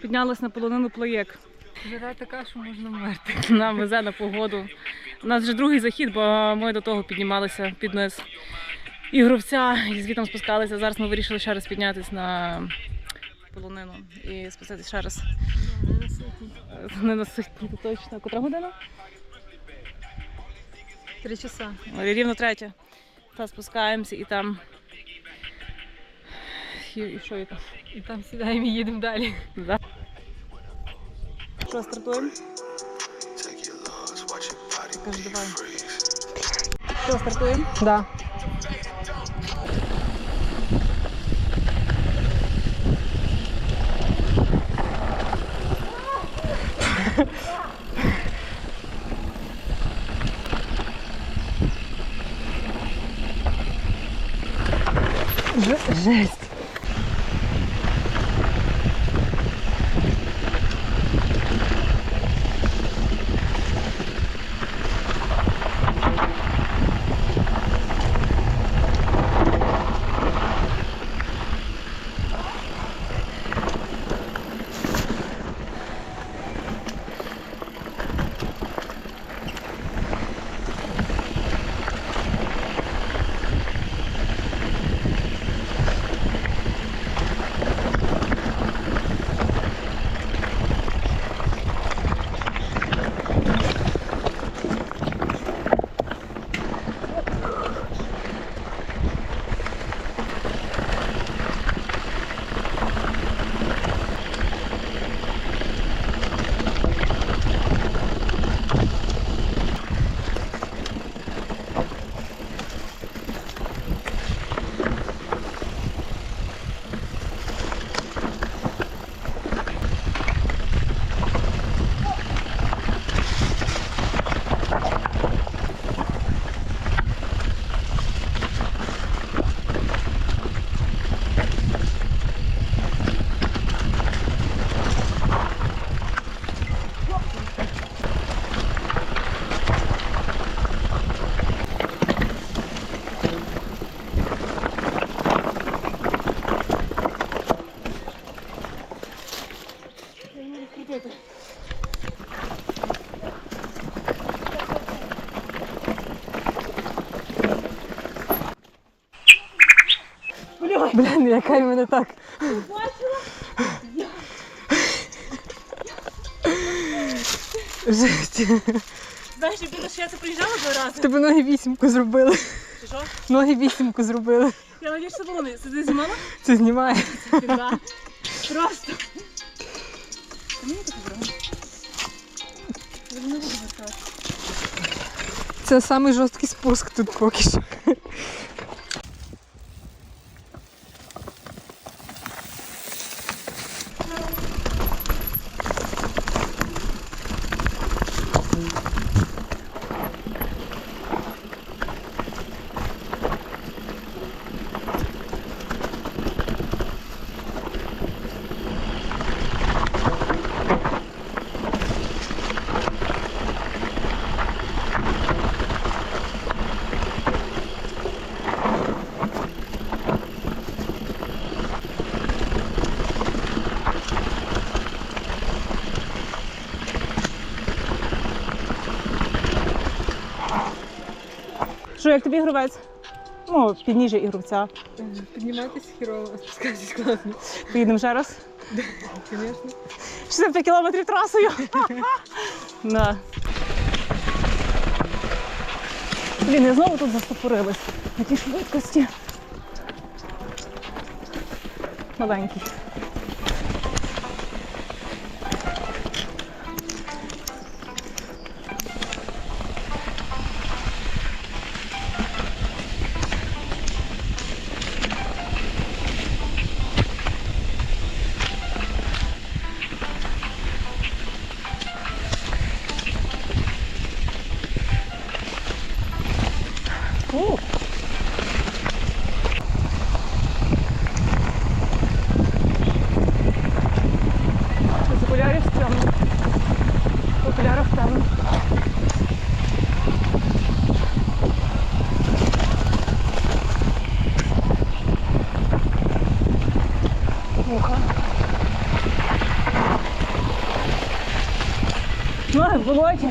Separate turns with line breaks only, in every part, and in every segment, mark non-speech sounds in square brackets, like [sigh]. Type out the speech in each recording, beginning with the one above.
Піднялась на полонину плоєк.
Жара така, що можна вмерти. [laughs]
Нам везе на погоду. У нас вже другий захід, бо ми до того піднімалися під низ ігровця і звітом спускалися. Зараз ми вирішили ще раз піднятися на полонину і спуститися ще раз. Не наситні, то точно. Котра година?
Три часа.
Рівно третя. Та спускаємося і там. І, і що і там?
І там сідаємо і їдемо далі.
Да. Що, стартуємо?
Take your loss, watch your body
Кажу, давай.
freeze.
Що, стартуємо?
Да. Жесть. Блін, яка мене так. Жесть.
Знаєш, якби я це приїжджала два рази.
Тебе ноги вісімку зробили.
Що?
Ноги вісімку зробили.
Я надіюсь, що було. Це ти знімала?
Це знімає.
Фіга. Просто. Мені так зробили. Я не буду вертати.
Це самий жорсткий спуск тут поки що.
Що, як тобі гравець? Ну, підніжжя ігровця.
Піднімайтесь хірово, [laughs] спускайтесь класно.
Поїдемо ще раз.
Звісно.
65 кілометрів трасою. [laughs] Да. Блін, я знову тут застопорилась. На тій швидкості. Маленький. О! З окулярів темно. В окулярах Ну, в болоті.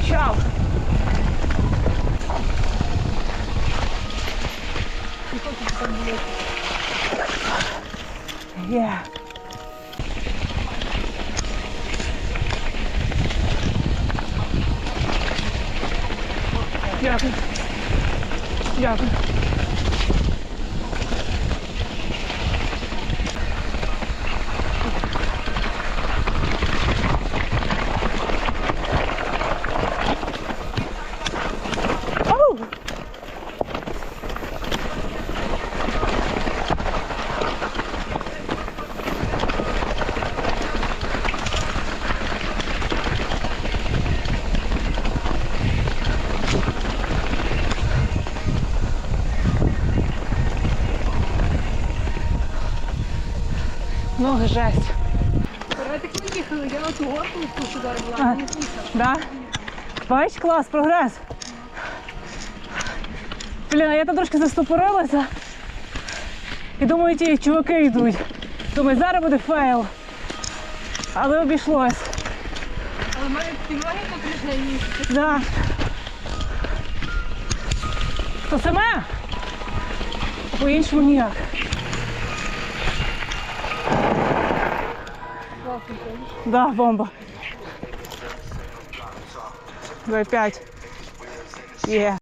Ти нас прокачав. Є. Дякую. Дякую. Ноги жесть.
Так я горку не.
Да? Бач, клас, прогрес. Блін, а я там трошки застопорилася. І думаю, ті чуваки йдуть. Думаю, зараз буде фейл. Але обійшлось.
Але мене такі ноги напряжені.
Да. То саме? По-іншому ніяк. Да, бомба. 2,5. Є.